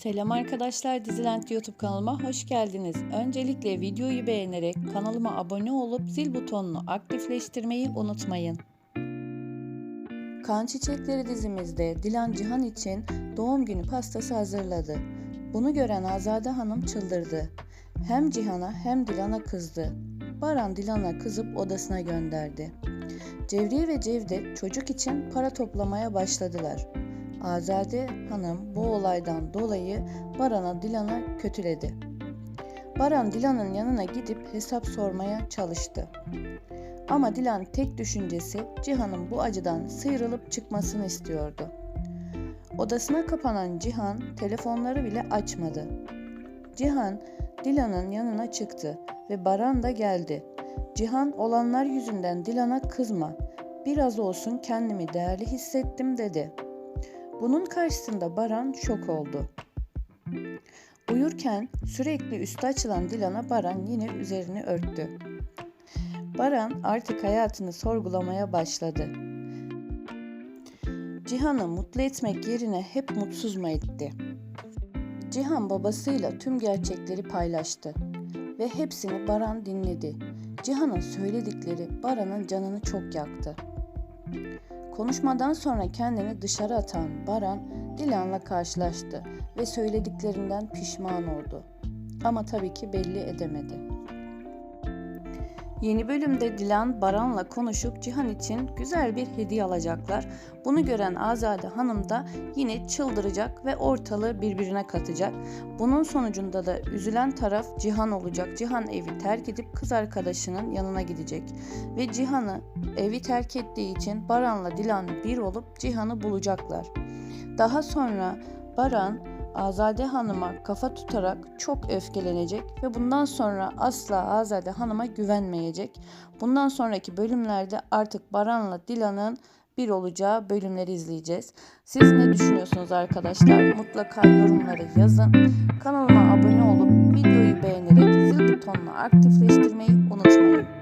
Selam arkadaşlar Diziland YouTube kanalıma hoş geldiniz. Öncelikle videoyu beğenerek kanalıma abone olup zil butonunu aktifleştirmeyi unutmayın. Kan Çiçekleri dizimizde Dilan Cihan için doğum günü pastası hazırladı. Bunu gören Azade Hanım çıldırdı. Hem Cihan'a hem Dilan'a kızdı. Baran Dilan'a kızıp odasına gönderdi. Cevriye ve Cevdet çocuk için para toplamaya başladılar. Azade Hanım bu olaydan dolayı Baran'a Dilan'a kötüledi. Baran Dilan'ın yanına gidip hesap sormaya çalıştı. Ama Dilan tek düşüncesi Cihan'ın bu acıdan sıyrılıp çıkmasını istiyordu. Odasına kapanan Cihan telefonları bile açmadı. Cihan Dilan'ın yanına çıktı ve Baran da geldi. Cihan olanlar yüzünden Dilan'a kızma. Biraz olsun kendimi değerli hissettim dedi. Bunun karşısında Baran şok oldu. Uyurken sürekli üstü açılan Dilan'a Baran yine üzerini örttü. Baran artık hayatını sorgulamaya başladı. Cihan'ı mutlu etmek yerine hep mutsuz mu etti? Cihan babasıyla tüm gerçekleri paylaştı ve hepsini Baran dinledi. Cihan'ın söyledikleri Baran'ın canını çok yaktı. Konuşmadan sonra kendini dışarı atan Baran Dilan'la karşılaştı ve söylediklerinden pişman oldu. Ama tabii ki belli edemedi. Yeni bölümde Dilan Baran'la konuşup Cihan için güzel bir hediye alacaklar. Bunu gören Azade Hanım da yine çıldıracak ve ortalığı birbirine katacak. Bunun sonucunda da üzülen taraf Cihan olacak. Cihan evi terk edip kız arkadaşının yanına gidecek. Ve Cihan'ı evi terk ettiği için Baran'la Dilan bir olup Cihan'ı bulacaklar. Daha sonra Baran Azade Hanım'a kafa tutarak çok öfkelenecek ve bundan sonra asla Azade Hanım'a güvenmeyecek. Bundan sonraki bölümlerde artık Baran'la Dilan'ın bir olacağı bölümleri izleyeceğiz. Siz ne düşünüyorsunuz arkadaşlar? Mutlaka yorumları yazın. Kanalıma abone olup videoyu beğenerek zil butonunu aktifleştirmeyi unutmayın.